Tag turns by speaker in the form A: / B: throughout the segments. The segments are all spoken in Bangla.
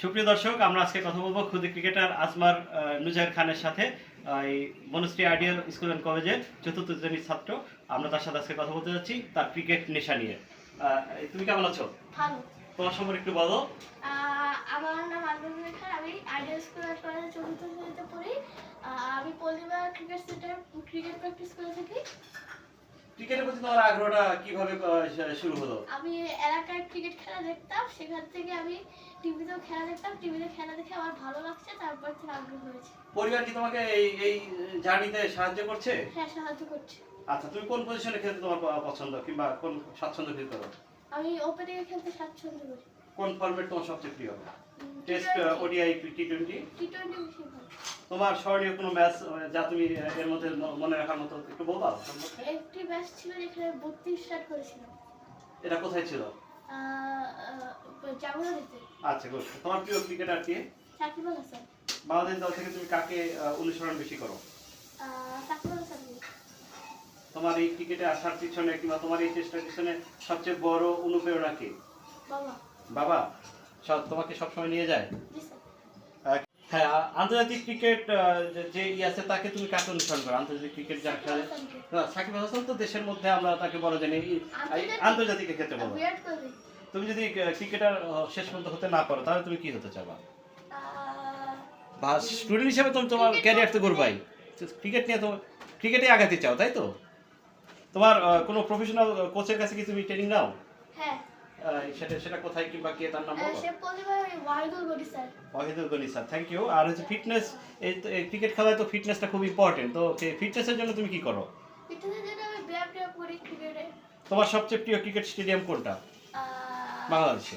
A: সুপ্রিয় দর্শক আমরা আজকে কথা বলব খুদে ক্রিকেটার আজমার আহ, নুজায়ের খানের সাথে এই বনশ্রী আইডিয়াল স্কুল অ্যান্ড কলেজের চতুর্থ শ্রেণির ছাত্র। আমরা তার সাথে আজকে কথা বলতে যাচ্ছি তার ক্রিকেট নেশা নিয়ে। তুমি কেমন আছো?
B: ভালো।
A: তোমার সম্পর্কে একটু বলো।
B: আমার নাম খান। আমি আইডিয়াল স্কুল অ্যান্ড কলেজে চতুর্থ শ্রেণীতে পড়ি। আমি ক্রিকেট সেন্টার ক্রিকেট প্র্যাকটিস করে থাকি।
A: ক্রিকেটের প্রতি তোমার আগ্রহটা কীভাবে শুরু হলো?
B: আমি এলাকায় ক্রিকেট খেলা দেখতাম সেখান থেকে আমি টিভিতেও খেলা দেখতাম টিভিতে খেলা দেখে আমার ভালো লাগছে তারপর থেকে আগ্রহ হয়েছে।
A: পরিবার কি তোমাকে এই এই জার্নিতে সাহায্য করছে?
B: হ্যাঁ সাহায্য করছে।
A: আচ্ছা তুমি কোন পজিশনে খেলতে তোমার পছন্দ কিংবা কোন স্বাচ্ছন্দ্য ফিল করো?
B: আমি ওপেনিং এ খেলতে স্বাচ্ছন্দ্য করি।
A: কোন ফরম্যাট তোমার সবচেয়ে প্রিয়? Test ODI T twenty
B: T twenty বেশি ভালো।
A: তোমার স্মরণীয় কোনো ম্যাচ যা তুমি এর মধ্যে মনে রাখার মতো একটু বলবা?
B: একটি ম্যাচ ছিল যেখানে বত্রিশ রান করেছিলাম
A: এটা কোথায় ছিল? আচ্ছা গুড। তোমার প্রিয় ক্রিকেটার কে?
B: সাকিব আল হাসান।
A: বাংলাদেশ দল থেকে তুমি কাকে অনুসরণ বেশি করো?
B: সাকিব আল হাসান
A: তোমার এই ক্রিকেটে আসার পিছনে কিংবা তোমার এই চেষ্টার পিছনে সবচেয়ে বড় অনুপ্রেরণা কে?
B: বাবা।
A: বাবা তোমাকে সবসময় নিয়ে যায়?
B: জি স্যার।
A: আহ, হ্যাঁ আন্তর্জাতিক ক্রিকেট যে- ই আছে তাকে তুমি কাকে অনুসরণ করো? আন্তর্জাতিক ক্রিকেট যারা খেলে সাকিব আল হাসান তো দেশের মধ্যে আমরা তাকে বড় জানি।
B: আন্তর্জাতিক-
A: ক্ষেত্রে বলো। তুমি যদি ক্রিকেটার শেষ পর্যন্ত হতে না পারো তাহলে তুমি কি হতে চাবা? বা স্টুডেন্ট হিসেবে তুমি তোমার ক্যারিয়ার তো করবাই ক্রিকেট নিয়ে তো ক্রিকেটে আগাতে চাও তাই তো? তোমার কোনো প্রফেশনাল কোচের কাছে কি তুমি ট্রেনিং নাও?
B: হ্যাঁ।
A: সেটা সেটা কোথায় কিংবা কে তার নাম
B: Wahidul Gani sir.
A: Thank you আর হচ্ছে ফিটনেস এই ক্রিকেট খেলায় তো ফিটনেসটা খুব ইম্পর্টেন্ট তো ফিটনেসের জন্য তুমি কি করো? তোমার সবচেয়ে প্রিয় ক্রিকেট স্টেডিয়াম কোনটা? বাংলাদেশে।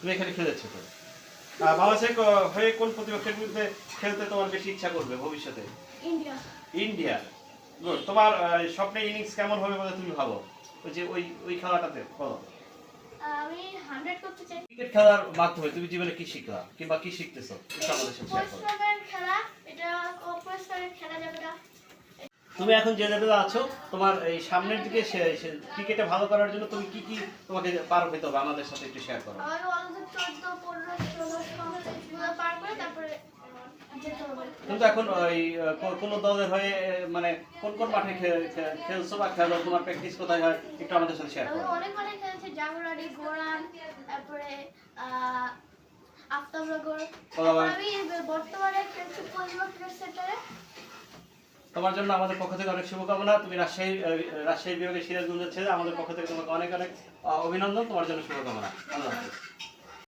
A: তুমি এখানে খেলেছো তো? ক- হয়ে কোন প্রতিপক্ষের বিরুদ্ধে খেলতে তোমার বেশি ইচ্ছা করবে ভবিষ্যতে?
B: ইন্ডিয়া।
A: ইন্ডিয়া। গুড তোমার স্বপ্নের ইনিংস কেমন হবে বলে তুমি ভাবো? ওই যে ওই ওই খেলাটাতে বলো।
B: আমি হান্ড্রেড করতে চাই।
A: ক্রিকেট খেলার মাধ্যমে তুমি জীবনে কি শিখলা? কিংবা কি শিখতেছো? একটু আমাদের সাথে শেয়ার করো।
B: খেলা এটা অপরিশ্রমের খেলা যাবে না।
A: তুমি এখন যে লেভেলে আছো তোমার এই সামনের দিকে ক্রিকেটে ভালো করার জন্য তুমি কি কি তোমাকে পার হইতে হবে? আমাদের সাথে একটু শেয়ার করো।
B: চোদ্দ পনেরো ষোলো ষোলো পার করে
A: কিন্তু এখন ওই কোনো দলের হয়ে মানে কোন কোন মাঠে খেলছো বা খেলো তোমার প্র্যাকটিস কোথায় হয় একটু আমাদের সাথে শেয়ার করো।
B: অনেক অনেক খেলেছি জাগরানি গোরান তারপরে আফতাবনগর আমি বর্তমানে খেলছি পরিবার ক্রিকেট সেন্টারে।
A: তোমার জন্য আমাদের পক্ষ থেকে অনেক শুভকামনা। তুমি রাজশাহী রাজশাহী বিভাগের সিরাজগঞ্জের ছেলে আমাদের পক্ষ থেকে তোমাকে অনেক অনেক অভিনন্দন। তোমার জন্য শুভকামনা। আল্লাহ হাফিজ।